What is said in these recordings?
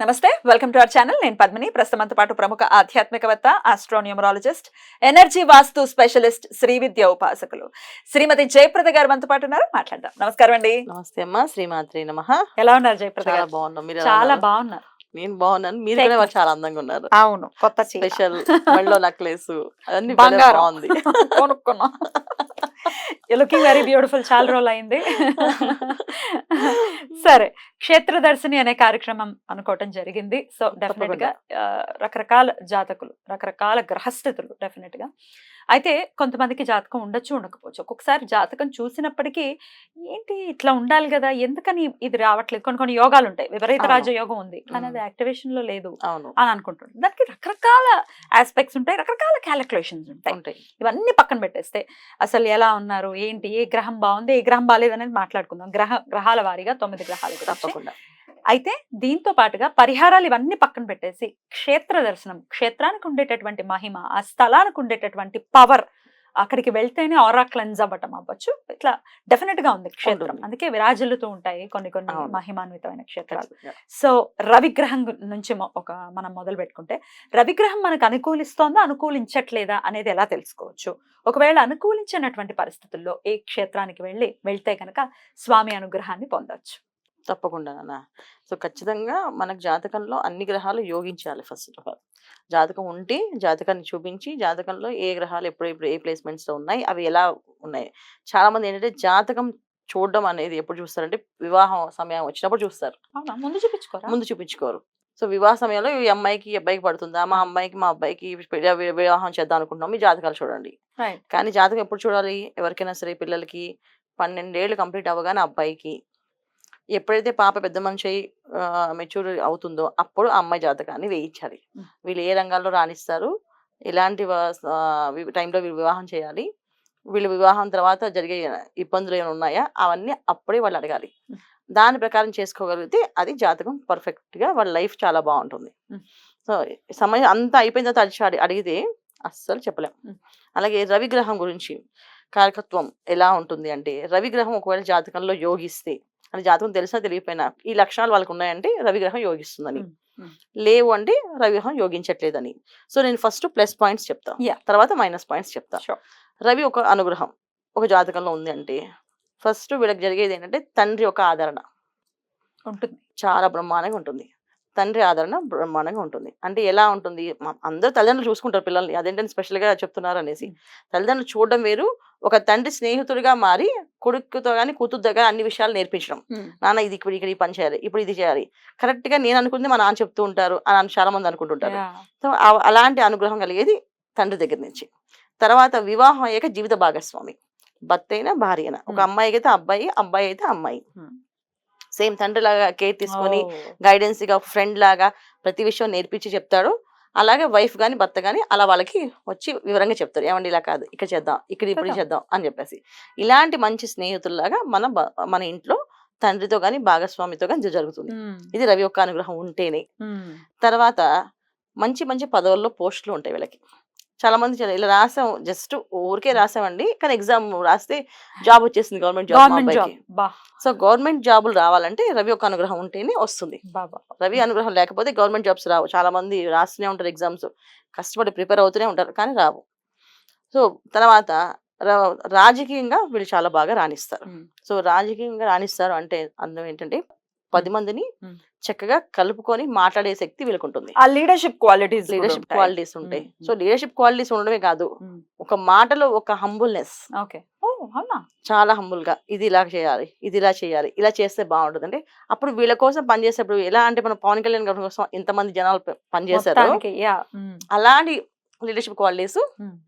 నమస్తే welcome to our channel. నేను పద్మిని. ప్రస్తుతంతో పాటు ప్రముఖ ఆధ్యాత్మికవేత్త astronumerologist energy vastu specialist Sri Vidya ఉపాసకులు. శ్రీమతి జయప్రద గారు మనతో పాటు ఉన్నారు. మాట్లాడదాం. నమస్కారం అండి. నమస్తే అమ్మా. శ్రీమాత్రి నమ. ఎలా ఉన్నారు జయప్రద గారు? బాగున్నాం. మీరు చాలా? బాగున్నారు. నేను బాగున్నాను. మీరు కూడా చాలా అందంగా ఉన్నారు. అవును కొత్త స్పెషల్ మెళ్ళో నెక్లెస్ అన్ని. బాగుంది. కొనుక్కున్నాం. లుకింగ్ వెరీ బ్యూటిఫుల్ చాలా రోజులు అయింది సరే క్షేత్ర దర్శిని అనే కార్యక్రమం అనుకోవటం జరిగింది. సో డెఫినెట్గా రకరకాల జాతకులు రకరకాల గ్రహస్థితులు డెఫినెట్గా. అయితే కొంతమందికి జాతకం ఉండొచ్చు ఉండకపోవచ్చు. ఒక్కొక్కసారి జాతకం చూసినప్పటికీ ఏంటి ఇట్లా ఉండాలి కదా ఎందుకని ఇది రావట్లేదు? కొన్ని కొన్ని యోగాలు ఉంటాయి. విపరీత. రాజయోగం ఉంది. కానీ అది మ్మ్. యాక్టివేషన్లో లేదు అవును. అని అనుకుంటున్నాను దానికి రకరకాల ఆస్పెక్ట్స్ ఉంటాయి రకరకాల క్యాలిక్యులేషన్స్ ఉంటాయి. ఉంటాయి. ఇవన్నీ పక్కన పెట్టేస్తే అసలు ఎలా ఉన్నారు? ఏంటి? ఏ గ్రహం బాగుంది? ఏ గ్రహం బాగాలేదు అనేది మాట్లాడుకుందాం. గ్రహ గ్రహాల వారీగా తొమ్మిది గ్రహాల తప్పకుండా. అయితే దీంతో పాటుగా పరిహారాలు ఇవన్నీ పక్కన పెట్టేసి క్షేత్ర దర్శనం క్షేత్రానికి ఉండేటటువంటి మహిమ ఆ స్థలానికి ఉండేటటువంటి పవర్ అక్కడికి వెళ్తేనే ఆరా క్లెన్స్ అవ్వటం అవ్వచ్చు ఇట్లా డెఫినెట్గా ఉంది క్షేత్రం. అందుకే విరాజిల్లుతూ ఉంటాయి కొన్ని కొన్ని. మహిమాన్వితమైన క్షేత్రాలు. సో రవిగ్రహం నుంచి ఒక మనం మొదలు పెట్టుకుంటే రవిగ్రహం మనకు అనుకూలిస్తోందా అనుకూలించట్లేదా అనేది ఎలా తెలుసుకోవచ్చు ఒకవేళ అనుకూలించినటువంటి పరిస్థితుల్లో ఏ క్షేత్రానికి వెళ్ళి వెళ్తే కనుక స్వామి అనుగ్రహాన్ని పొందొచ్చు తప్పకుండా నాన్న. సో ఖచ్చితంగా మనకు జాతకంలో అన్ని గ్రహాలు యోగించాలి ఫస్ట్ ఆఫ్ ఆల్. జాతకం ఉంటే జాతకాన్ని చూపించి జాతకంలో ఏ గ్రహాలు ఎప్పుడు ఎప్పుడు ఏ ప్లేస్మెంట్స్లో ఉన్నాయి అవి ఎలా ఉన్నాయి. చాలా మంది ఏంటంటే జాతకం చూడడం అనేది ఎప్పుడు చూస్తారంటే వివాహం సమయం వచ్చినప్పుడు చూస్తారు. ముందు చూపించుకోరా? ముందు చూపించుకోరు. సో వివాహ సమయంలో ఈ అమ్మాయికి ఈ అబ్బాయికి పడుతుందా? మా అమ్మాయికి మా అబ్బాయికి వివాహం చేద్దాం అనుకుంటున్నాం మీ జాతకాలు చూడండి. కానీ జాతకం ఎప్పుడు చూడాలి? ఎవరికైనా సరే పిల్లలకి పన్నెండేళ్ళు కంప్లీట్ అవ్వగానే అబ్బాయికి. ఎప్పుడైతే పాప పెద్ద మనిషి అయి మెచ్యూర్ అవుతుందో అప్పుడు ఆ అమ్మాయి జాతకాన్ని వేయించాలి. వీళ్ళు ఏ రంగాల్లో రాణిస్తారు ఎలాంటి టైంలో వీళ్ళు వివాహం చేయాలి వీళ్ళు వివాహం తర్వాత జరిగే ఇబ్బందులు ఏమైనా ఉన్నాయా అవన్నీ అప్పుడే వాళ్ళు అడగాలి. దాని ప్రకారం చేసుకోగలిగితే అది జాతకం పర్ఫెక్ట్గా వాళ్ళ లైఫ్ చాలా బాగుంటుంది. సో సమయం అంతా అయిపోయిన తర్వాత అడిచి అడి- అడిగితే అస్సలు చెప్పలేం. అలాగే రవిగ్రహం గురించి కారకత్వం ఎలా ఉంటుంది అంటే రవిగ్రహం ఒకవేళ జాతకంలో యోగిస్తే అని జాతకం తెలిసినా తెలియకపోయినా ఈ లక్షణాలు వాళ్ళకి ఉన్నాయంటే రవిగ్రహం యోగిస్తుందని. లేవు అంటే రవిగ్రహం యోగించట్లేదని. సో నేను ఫస్ట్ ప్లస్ పాయింట్స్ చెప్తా. తర్వాత మైనస్ పాయింట్స్ చెప్తా. రవి ఒక అనుగ్రహం ఒక జాతకంలో ఉంది అంటే ఫస్ట్ వీళ్ళకి జరిగేది ఏంటంటే తండ్రి యొక్క ఆదరణ. ఉంటుంది. చాలా బ్రహ్మాండంగా ఉంటుంది. తండ్రి ఆదరణ బ్రహ్మాండంగా ఉంటుంది. అంటే ఎలా ఉంటుంది? అందరూ తల్లిదండ్రులు చూసుకుంటారు పిల్లల్ని. అదేంటని స్పెషల్గా చెప్తున్నారు అనేసి. తల్లిదండ్రులు చూడడం వేరు ఒక తండ్రి స్నేహితుడిగా మారి కొడుకుతో కానీ కూతురుతో కానీ అన్ని విషయాలు నేర్పించడం. నాన్న ఇది ఇప్పుడు ఇక్కడ ఈ పని చేయాలి ఇప్పుడు ఇది చేయాలి. కరెక్ట్గా నేను అనుకుంది మా నాన్న చెప్తూ ఉంటారు అని చాలా మంది అనుకుంటుంటారు. సో అలాంటి అనుగ్రహం కలిగేది తండ్రి దగ్గర నుంచి. తర్వాత వివాహం అయ్యాక జీవిత భాగస్వామి. భర్త అయినా భార్య అయినా ఒక. అమ్మాయికి అయితే అబ్బాయి అబ్బాయి అయితే అమ్మాయి. సేమ్ తండ్రి లాగా కేర్ తీసుకొని. గైడెన్స్గా ఫ్రెండ్ లాగా ప్రతి విషయం నేర్పించి చెప్తాడు. అలాగే వైఫ్ గాని భర్త గాని అలా వాళ్ళకి వచ్చి వివరంగా చెప్తారు ఏమండి ఇలా కాదు ఇక్కడ చేద్దాం ఇక్కడ ఇప్పుడు. చేద్దాం అని చెప్పేసి ఇలాంటి మంచి స్నేహితుల్లాగా మన మన ఇంట్లో తండ్రితో గాని భాగస్వామితో గాని జరుగుతుంది. ఇది రవి యొక్క అనుగ్రహం ఉంటేనే. తర్వాత మంచి మంచి పదవుల్లో పోస్టులు ఉంటాయి వీళ్ళకి చాలా మంది ఇలా రాసాం జస్ట్ ఊరికే రాసామండి. కానీ ఎగ్జామ్ రాస్తే జాబ్ వచ్చేసింది గవర్నమెంట్ జాబ్ గవర్నమెంట్ జాబ్. బా! సో గవర్నమెంట్ జాబులు రావాలంటే రవి యొక్క అనుగ్రహం ఉంటేనే వస్తుంది. బాబా రవి అనుగ్రహం లేకపోతే గవర్నమెంట్ జాబ్స్ రావు. చాలా మంది రాస్తూనే ఉంటారు ఎగ్జామ్స్. కష్టపడి ప్రిపేర్ అవుతూనే ఉంటారు కానీ రావు. సో తర్వాత రాజకీయంగా వీళ్ళు చాలా బాగా రాణిస్తారు. సో రాజకీయంగా రాణిస్తారు అంటే అందం ఏంటంటే పది మందిని. చక్కగా కలుపుకొని మాట్లాడే శక్తి వీళ్ళకి ఉంటుంది ఆ లీడర్షిప్ క్వాలిటీస్ లీడర్షిప్ క్వాలిటీస్ ఉంటాయి. సో లీడర్షిప్ క్వాలిటీస్ ఉండడమే కాదు. ఒక మాటలో ఒక హంబుల్నెస్ ఓకే. చాలా హంబుల్గా ఇది ఇలా చేయాలి ఇది ఇలా చేయాలి ఇలా చేస్తే బాగుంటుంది అంటే అప్పుడు వీళ్ళ కోసం పనిచేసేప్పుడు ఎలా అంటే మనం పవన్ కళ్యాణ్ గారి కోసం ఇంతమంది జనాలు పనిచేశారు అలాంటి లీడర్షిప్ క్వాలిటీస్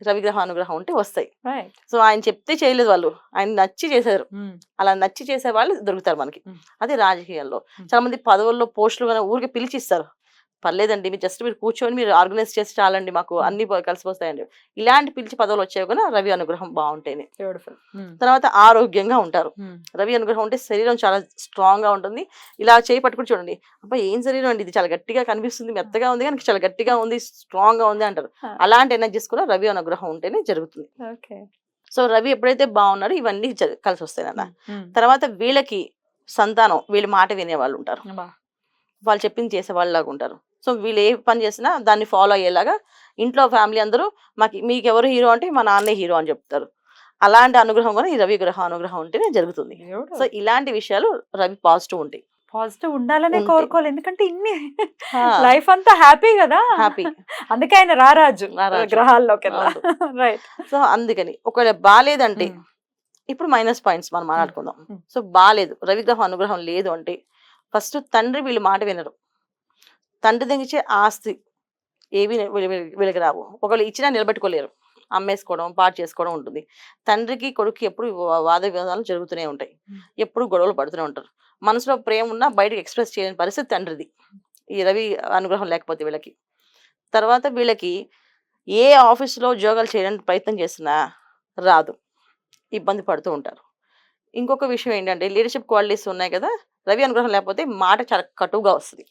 రవిగ్రహ అనుగ్రహం ఉంటే వస్తాయి. సో ఆయన చెప్తే చేయలేదు వాళ్ళు. ఆయన నచ్చి చేశారు. అలా నచ్చి చేసే వాళ్ళు దొరుకుతారు మనకి. అది రాజకీయాల్లో. చాలా మంది పదవుల్లో పోస్టులు కానీ ఊరికి పిలిచిస్తారు. పర్లేదండి. మీరు జస్ట్ మీరు కూర్చొని మీరు ఆర్గనైజ్ చేసి చాలండి మాకు అన్ని కలిసి వస్తాయండి. ఇలాంటి పిలిచి పదవులు వచ్చాయి కూడా రవి అనుగ్రహం బాగుంటాయి బ్యూటిఫుల్. తర్వాత ఆరోగ్యంగా ఉంటారు. రవి అనుగ్రహం ఉంటే శరీరం చాలా స్ట్రాంగ్గా ఉంటుంది. ఇలా చేయి పట్టుకుని చూడండి. అబ్బా! ఏం శరీరం అండి ఇది? చాలా గట్టిగా కనిపిస్తుంది. మెత్తగా ఉంది కానీ చాలా గట్టిగా ఉంది స్ట్రాంగ్గా ఉంది అంటారు. అలాంటి ఎనర్జీస్ కూడా రవి అనుగ్రహం ఉంటేనే జరుగుతుంది. ఓకే. సో రవి ఎప్పుడైతే బాగున్నాడో ఇవన్నీ కలిసి వస్తాయి అన్న తర్వాత వీళ్ళకి సంతానం వీళ్ళ మాట వినే వాళ్ళు ఉంటారు వాళ్ళు చెప్పింది చేసే వాళ్ళలాగా ఉంటారు. సో వీళ్ళు ఏ పని చేసినా దాన్ని ఫాలో అయ్యేలాగా ఇంట్లో ఫ్యామిలీ అందరూ మాకు మీకు ఎవరు హీరో అంటే మా నాన్నే హీరో అని చెప్తారు. అలాంటి అనుగ్రహం కూడా ఈ రవి గ్రహ అనుగ్రహం ఉంటేనే జరుగుతుంది. సో ఇలాంటి విషయాలు రవి పాజిటివ్ ఉంటాయి పాజిటివ్ ఉండాలనే. కోరుకోవాలి. ఎందుకంటే ఇన్ని లైఫ్ అంతా హ్యాపీ కదా. హ్యాపీ. అందుకే ఆయన రారాజు. గ్రహాల్లోకి రైట్ సో అందుకని ఒకవేళ బాగాలేదంటే ఇప్పుడు మైనస్ పాయింట్స్ మనం మాట్లాడుకుందాం. సో బాగాలేదు రవిగ్రహం అనుగ్రహం లేదు అంటే ఫస్ట్ తండ్రి వీళ్ళు మాట వినరు. తండ్రి దగ్గర ఆస్తి ఏవి వీళ్ళ- వీళ్ళ- వీళ్ళకి రావు ఒకళ్ళు ఇచ్చినా నిలబెట్టుకోలేరు. అమ్మేసుకోవడం పాటు చేసుకోవడం ఉంటుంది. తండ్రికి కొడుకు ఎప్పుడు వాద వివాదాలు జరుగుతూనే ఉంటాయి. ఎప్పుడు గొడవలు పడుతూనే ఉంటారు. మనసులో ప్రేమ ఉన్నా బయటకు ఎక్స్ప్రెస్ చేయని పరిస్థితి తండ్రిది. ఈ రవి అనుగ్రహం లేకపోతే వీళ్ళకి. తర్వాత వీళ్ళకి ఏ ఆఫీసులో ఉద్యోగాలు చేయడానికి ప్రయత్నం చేసినా రాదు. ఇబ్బంది పడుతూ ఉంటారు. ఇంకొక విషయం ఏంటంటే లీడర్షిప్ క్వాలిటీస్ ఉన్నాయి కదా రవి అనుగ్రహం లేకపోతే మాట చాలా కటువుగా వస్తుంది.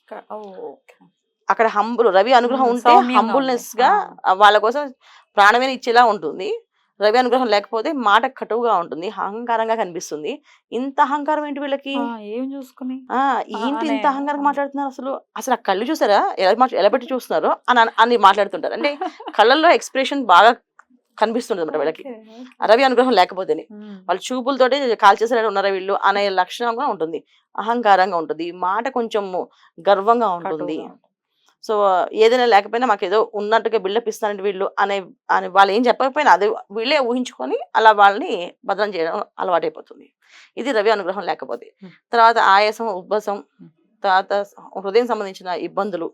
అక్కడ హంబుల్ రవి అనుగ్రహం ఉంటే హంబుల్నెస్. గా వాళ్ళ కోసం ప్రాణమే ఇచ్చేలా ఉంటుంది. రవి అనుగ్రహం లేకపోతే మాట కటువుగా ఉంటుంది అహంకారంగా కనిపిస్తుంది. ఇంత అహంకారం ఏంటి వీళ్ళకి? ఏం చూసుకుని? ఆ ఏంటి ఇంత అహంకారంగా. మాట్లాడుతున్నారు అసలు? అసలు ఆ కళ్ళు చూసారా? ఎలా ఎలా పెట్టి చూస్తున్నారో? అని అని- అని మాట్లాడుతుంటారు. అంటే కళ్ళల్లో ఎక్స్ప్రెషన్ బాగా కనిపిస్తుంది అనమాట వీళ్ళకి. రవి అనుగ్రహం లేకపోతేనే. వాళ్ళ చూపులతోటి కాల్ ఉన్నారా వీళ్ళు అనే లక్షణం కూడా ఉంటుంది. అహంకారంగా ఉంటుంది. మాట కొంచెం గర్వంగా ఉంటుంది. సో ఏదైనా లేకపోయినా మాకు ఏదో ఉన్నట్టుగా బిల్డప్ ఇస్తానంటే వీళ్ళు అనే అని వాళ్ళు ఏం చెప్పకపోయినా అదే వీళ్ళే ఊహించుకొని అలా వాళ్ళని భద్రం చేయడం అలవాటైపోతుంది. ఇది రవి అనుగ్రహం లేకపోతే. తర్వాత ఆయాసం ఉబ్బసం. తర్వాత హృదయం సంబంధించిన ఇబ్బందులు.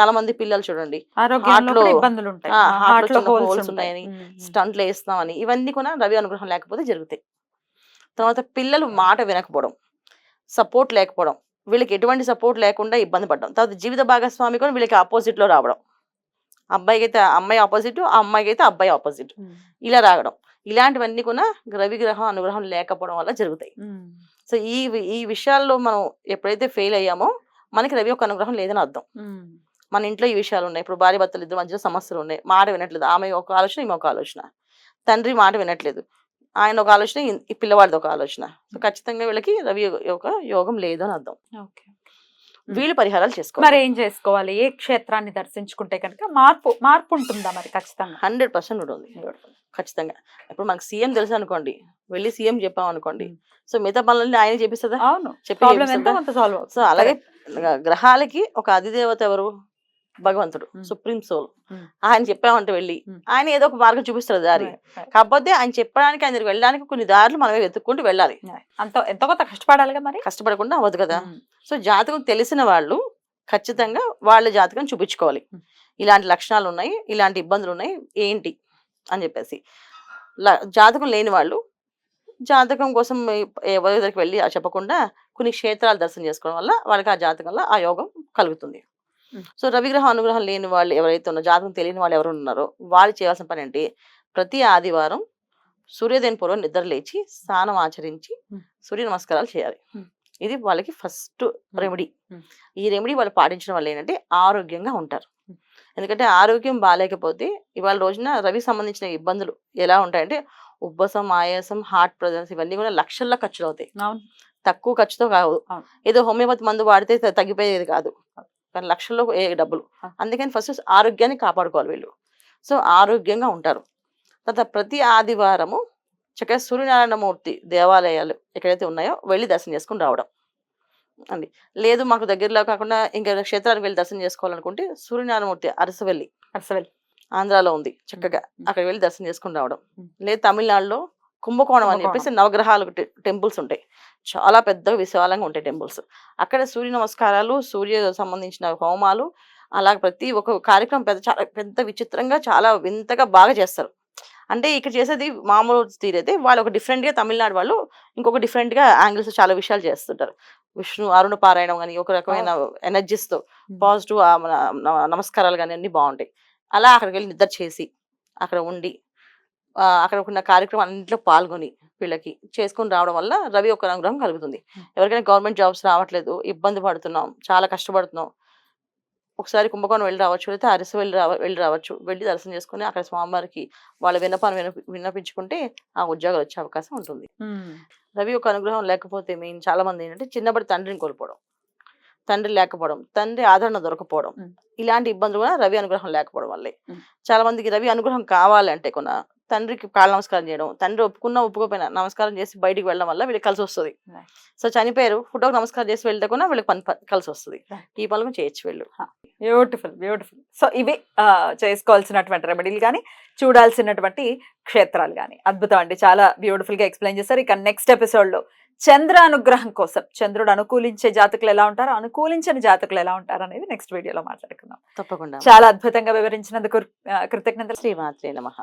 చాలా మంది పిల్లలు చూడండి. ఆరోగ్యంలో Heart లో- కూడా ఇబ్బందులు ఉంటాయి ఆ, heart హార్ట్లో లో చిన్న హోల్స్ ఉన్నాయని, స్టంట్లు వేస్తామని ఇవన్నీ కూడా రవి అనుగ్రహం లేకపోతే జరుగుతాయి. తర్వాత పిల్లలు మాట వినకపోవడం సపోర్ట్ లేకపోవడం వీళ్ళకి ఎటువంటి సపోర్ట్ లేకుండా ఇబ్బంది పడడం. తర్వాత జీవిత భాగస్వామి కూడా వీళ్ళకి ఆపోజిట్లో రావడం. అబ్బాయికి అయితే అమ్మాయి ఆపోజిట్ ఆ అమ్మాయికి అయితే అబ్బాయి ఆపోజిట్. ఇలా రావడం. ఇలాంటివన్నీ కూడా రవి గ్రహం అనుగ్రహం లేకపోవడం వల్ల జరుగుతాయి. సో ఈ ఈ విషయాల్లో మనం ఎప్పుడైతే ఫెయిల్ అయ్యామో మనకి రవి యొక్క అనుగ్రహం లేదని అర్థం. మన ఇంట్లో ఈ విషయాలు ఉన్నాయి ఇప్పుడు భార్య భర్తలు ఇద్దరు మధ్యలో సమస్యలు ఉన్నాయి మాట వినట్లేదు. ఆమె ఒక ఆలోచన ఈమె ఒక ఆలోచన. తండ్రి మాట వినట్లేదు. ఆయన ఒక ఆలోచన ఈ- ఈ పిల్లవాడిది ఒక ఆలోచన. సో ఖచ్చితంగా వీళ్ళకి రవి యొక్క యోగం లేదు అని అర్థం. ఓకే. వీళ్ళు పరిహారాలు మరి చేసుకోవాలి. ఏం చేసుకోవాలి? ఏ క్షేత్రాన్ని దర్శించుకుంటే కనుక మార్పు మార్పు ఉంటుందా మరి ఖచ్చితంగా? హండ్రెడ్ పర్సెంట్ ఉంటుంది. ఖచ్చితంగా. ఇప్పుడు మనకు సీఎం తెలుసు అనుకోండి వెళ్ళి సీఎం చెప్పాం అనుకోండి. సో మిగతా పనులన్నీ ఆయన చేపిస్తుందా అవును. చెప్పి సో అలాగే గ్ర- గ్రహాలకి ఒక అధిదేవత ఎవరు? భగవంతుడు. Supreme soul. ఆయన చెప్పామంటే వెళ్ళి. ఆయన ఏదో ఒక మార్గం చూపిస్తారు దారి కాకపోతే ఆయన చెప్పడానికి ఆయన దగ్గరికి వెళ్ళడానికి కొన్ని దారులు మనమే వెతుక్కుంటూ వెళ్ళాలి అంత ఎంతో కొంత కష్టపడాలిగా మరి కష్టపడకుండా అవ్వదు కదా. సో జాతకం తెలిసిన వాళ్ళు ఖచ్చితంగా వాళ్ళ జాతకం చూపించుకోవాలి. ఇలాంటి లక్షణాలు ఉన్నాయి ఇలాంటి ఇబ్బందులు ఉన్నాయి ఏంటి అని చెప్పేసి జాతకం లేని వాళ్ళు జాతకం కోసం ఎవరి దగ్గరికి వెళ్ళి ఆ చెప్పకుండా కొన్ని క్షేత్రాలు దర్శనం చేసుకోవడం వల్ల వాళ్ళకి ఆ జాతకంలో ఆ యోగం కలుగుతుంది. సో రవిగ్రహం అనుగ్రహం లేని వాళ్ళు ఎవరైతే ఉన్నారో జాతకం తెలియని వాళ్ళు ఎవరు ఉన్నారో వాళ్ళు చేయాల్సిన పని ఏంటి? ప్రతి ఆదివారం సూర్యోదయం పూర్వం నిద్ర లేచి స్నానం ఆచరించి. సూర్య నమస్కారాలు చేయాలి. ఇది వాళ్ళకి ఫస్ట్ రెమెడీ. ఈ రెమెడీ వాళ్ళు పాటించడం వల్ల ఏంటంటే ఆరోగ్యంగా ఉంటారు. ఎందుకంటే ఆరోగ్యం బాగాలేకపోతే ఇవాళ రోజున రవి సంబంధించిన ఇబ్బందులు ఎలా ఉంటాయంటే ఉబ్బసం ఆయాసం హార్ట్ ప్రజెన్స్ ఇవన్నీ కూడా లక్షల్లో ఖర్చులు అవుతాయి తక్కువ ఖర్చుతో కాదు. ఏదో హోమియోపతి మందు వాడితే తగ్గిపోయేది కాదు. కానీ లక్షల్లో ఏ డబ్బులు. అందుకని ఫస్ట్ ఆరోగ్యాన్ని కాపాడుకోవాలి వీళ్ళు. సో ఆరోగ్యంగా ఉంటారు. తర్వాత ప్రతి ఆదివారము చక్కగా సూర్యనారాయణ మూర్తి దేవాలయాలు ఎక్కడైతే ఉన్నాయో వెళ్ళి దర్శనం చేసుకుని రావడం. అండి. లేదు మాకు దగ్గరలో కాకుండా ఇంకా క్షేత్రానికి వెళ్ళి దర్శనం చేసుకోవాలనుకుంటే సూర్యనారాయణ మూర్తి అరసవెల్లి అరసవెల్లి. ఆంధ్రాలో ఉంది చక్కగా. అక్కడ వెళ్ళి దర్శనం చేసుకుని రావడం. లేదు తమిళనాడులో కుంభకోణం అని చెప్పేసి నవగ్రహాలు టెంపుల్స్ ఉంటాయి. చాలా పెద్దగా విశాలంగా ఉంటాయి టెంపుల్స్. అక్కడ సూర్య నమస్కారాలు సూర్య సంబంధించిన హోమాలు అలా ప్రతి ఒక్క కార్యక్రమం పెద్ద చాలా పెద్ద విచిత్రంగా చాలా వింతగా బాగా చేస్తారు. అంటే ఇక్కడ చేసేది మామూలు తీరైతే వాళ్ళు ఒక different గా తమిళనాడు వాళ్ళు ఇంకొక different గా యాంగిల్స్ చాలా విషయాలు చేస్తుంటారు. విష్ణు అరుణ పారాయణం కానీ ఒక రకమైన energies తో పాజిటివ్ నమస్కారాలు కానీ అన్ని బాగుంటాయి. అలా అక్కడికి వెళ్ళి నిద్ర చేసి అక్కడ ఉండి అక్కడ ఉన్న కార్యక్రమం అన్నింటిలో పాల్గొని వీళ్ళకి చేసుకొని రావడం వల్ల రవి ఒక అనుగ్రహం కలుగుతుంది. ఎవరికైనా గవర్నమెంట్ జాబ్స్ రావట్లేదు ఇబ్బంది పడుతున్నాం చాలా కష్టపడుతున్నాం ఒకసారి కుంభకోణం వెళ్ళి రావచ్చు లేకపోతే అరసు వెళ్ళి రావ వెళ్ళి రావచ్చు వెళ్ళి దర్శనం చేసుకుని అక్కడ స్వామివారికి వాళ్ళ విన్నపాన్ని వినప విన్నపించుకుంటే ఆ ఉద్యోగాలు వచ్చే అవకాశం ఉంటుంది. రవి ఒక అనుగ్రహం లేకపోతే మెయిన్ చాలా మంది ఏంటంటే చిన్నప్పటి తండ్రిని కోల్పోవడం తండ్రి లేకపోవడం తండ్రి ఆదరణ దొరకపోవడం. ఇలాంటి ఇబ్బందులు కూడా రవి అనుగ్రహం లేకపోవడం వల్లే. చాలా మందికి రవి అనుగ్రహం కావాలంటే కొన తండ్రికి కాళ్ళ నమస్కారం చేయడం తండ్రి ఒప్పుకున్నా ఒప్పుకోపోయినా నమస్కారం చేసి బయటికి వెళ్ళడం వల్ల వీళ్ళకి కలిసి వస్తుంది. సో చనిపోయారు ఫోటోకి నమస్కారం చేసి వెళ్తే కూడా వీళ్ళకి పని కలిసి వస్తుంది. ఈ పనులు చేయొచ్చు వీళ్ళు. బ్యూటిఫుల్ బ్యూటిఫుల్ సో ఇవి చేసుకోవాల్సినటువంటి రెమెడీలు కానీ చూడాల్సినటువంటి క్షేత్రాలు కానీ అద్భుతం అండి. చాలా బ్యూటిఫుల్గా ఎక్స్ప్లెయిన్ చేశారు. ఇక నెక్స్ట్ ఎపిసోడ్లో చంద్ర అనుగ్రహం కోసం చంద్రుడు అనుకూలించే జాతకులు ఎలా ఉంటారు అనుకూలించని జాతకులు ఎలా ఉంటారు అనేది నెక్స్ట్ వీడియోలో మాట్లాడుకుందాం. తప్పకుండా. చాలా అద్భుతంగా వివరించినందుకు ఆ, కృతజ్ఞతలు. శ్రీమాత్రే నమః.